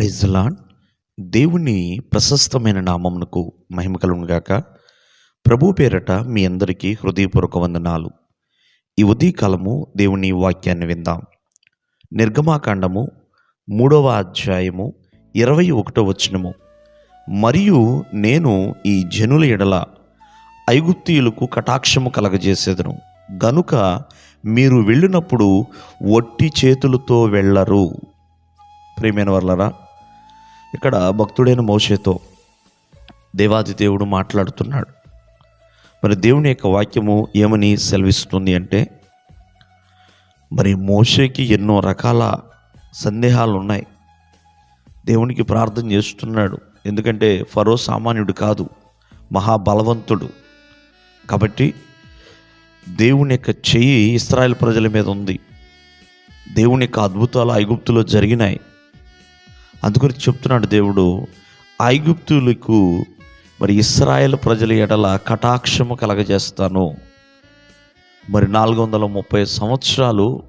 Praise lord దేవుని ప్రశస్తమైన నామమునకు మహిమ కలుగుగాక ప్రభు పేరట మీ అందరికీ హృదయపూర్వక వందనాలు. ఈ ఉదయకాలము దేవుని వాక్యాన్ని విందాం. నిర్గమాకాండము మూడవ అధ్యాయము ఇరవై ఒకటో వచనము. మరియు నేను ఈ జనుల ఎడల ఐగుప్తీయులకు కటాక్షము కలగజేసేదను. గనుక మీరు వెళ్ళినప్పుడు ఒట్టి చేతులతో వెళ్ళరు. ప్రేమైన వర్లరా ఇక్కడ భక్తుడైన మోషేతో దేవాది దేవుడు మాట్లాడుతున్నాడు. మరి దేవుని యొక్క వాక్యము ఏమని సెలవిస్తుంది అంటే మరి మోషేకి ఎన్నో రకాల సందేహాలు ఉన్నాయి దేవునికి ప్రార్థన చేస్తున్నాడు. ఎందుకంటే ఫరో సామాన్యుడు కాదు మహాబలవంతుడు. కాబట్టి దేవుని యొక్క చెయ్యి ఇస్రాయల్ ప్రజల మీద ఉంది. దేవుని యొక్క అద్భుతాలు ఐగుప్తులో జరిగినాయి. అందుకని చెప్తున్నాడు దేవుడు ఐగుప్తులకు మరి ఇస్రాయేల్ ప్రజల ఎడల కటాక్షము కలగజేస్తాను. మరి నాలుగు వందల ముప్పై సంవత్సరాలు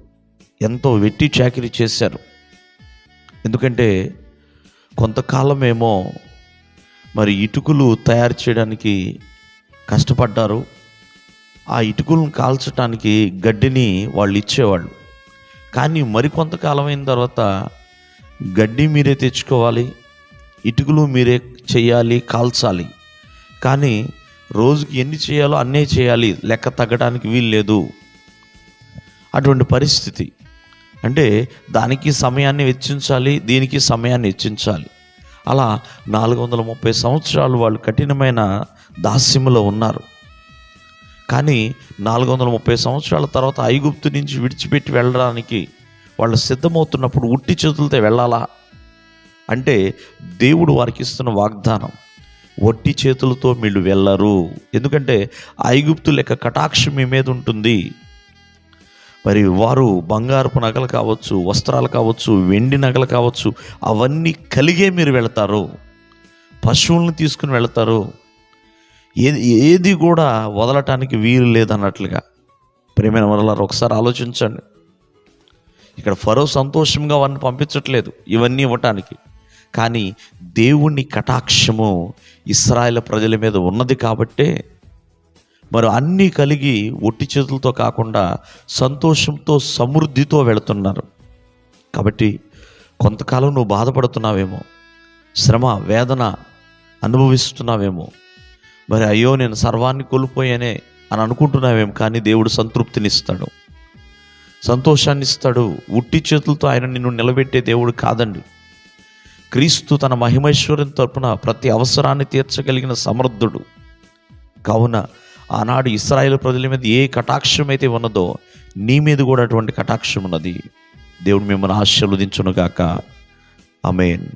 ఎంతో వెట్టి చాకిరి చేశారు. ఎందుకంటే కొంతకాలమేమో మరి ఇటుకలు తయారు చేయడానికి కష్టపడ్డారు. ఆ ఇటుకలను కాల్చడానికి గడ్డిని వాళ్ళు ఇచ్చేవాళ్ళు. కానీ మరికొంతకాలం అయిన తర్వాత గడ్డి మీరే తెచ్చుకోవాలి ఇటుకలు మీరే చేయాలి కాల్చాలి. కానీ రోజుకి ఎన్ని చేయాలో అన్నే చేయాలి లెక్క తగ్గడానికి వీలు లేదు. అటువంటి పరిస్థితి. అంటే దానికి సమయాన్ని వెచ్చించాలి దీనికి సమయాన్ని వెచ్చించాలి. అలా నాలుగు వందల ముప్పై సంవత్సరాలు వాళ్ళు కఠినమైన దాస్యములో ఉన్నారు. కానీ నాలుగు వందల ముప్పై సంవత్సరాల తర్వాత ఐగుప్తు నుంచి విడిచిపెట్టి వెళ్ళడానికి వాళ్ళు సిద్ధమవుతున్నప్పుడు ఉట్టి చేతులతో వెళ్ళాలా? అంటే దేవుడు వారికి ఇస్తున్న వాగ్దానం ఒట్టి చేతులతో వీళ్ళు వెళ్ళరు. ఎందుకంటే ఐగుప్తు లెక్క కటాక్షం మీ మీద ఉంటుంది. మరి వారు బంగారపు నగలు కావచ్చు వస్త్రాలు కావచ్చు వెండి నగలు కావచ్చు అవన్నీ కలిగే మీరు వెళతారు. పశువులను తీసుకుని వెళతారు. ఏది ఏది కూడా వదలటానికి వీలు లేదన్నట్లుగా. ప్రేమైన వరలారు ఒకసారి ఆలోచించండి. ఇక్కడ ఫరో సంతోషంగా వారిని పంపించట్లేదు ఇవన్నీ ఇవ్వటానికి. కానీ దేవుని కటాక్షము ఇస్రాయల ప్రజల మీద ఉన్నది కాబట్టే మరి అన్నీ కలిగి ఒట్టి చేతులతో కాకుండా సంతోషంతో సమృద్ధితో వెళుతున్నారు. కాబట్టి కొంతకాలం నువ్వు బాధపడుతున్నావేమో శ్రమ వేదన అనుభవిస్తున్నావేమో మరి అయ్యో నేను సర్వాన్ని కోల్పోయానే అని అనుకుంటున్నావేమో కానీ దేవుడు సంతృప్తినిస్తాడు. సంతోషాన్ని ఇస్తాడు ఉట్టి చేతులతో ఆయన నిన్ను నిలబెట్టే దేవుడు కాదండి. క్రీస్తు తన మహిమేశ్వరం తరపున ప్రతి అవసరాన్ని తీర్చగలిగిన సమర్థుడు. కావున ఆనాడు ఇస్రాయేల్ ప్రజల మీద ఏ కటాక్షం అయితే ఉన్నదో నీ మీద కూడా అటువంటి కటాక్షం ఉన్నది. దేవుడు మిమ్మల్ని ఆశీర్వదించునుగాక. అమేన్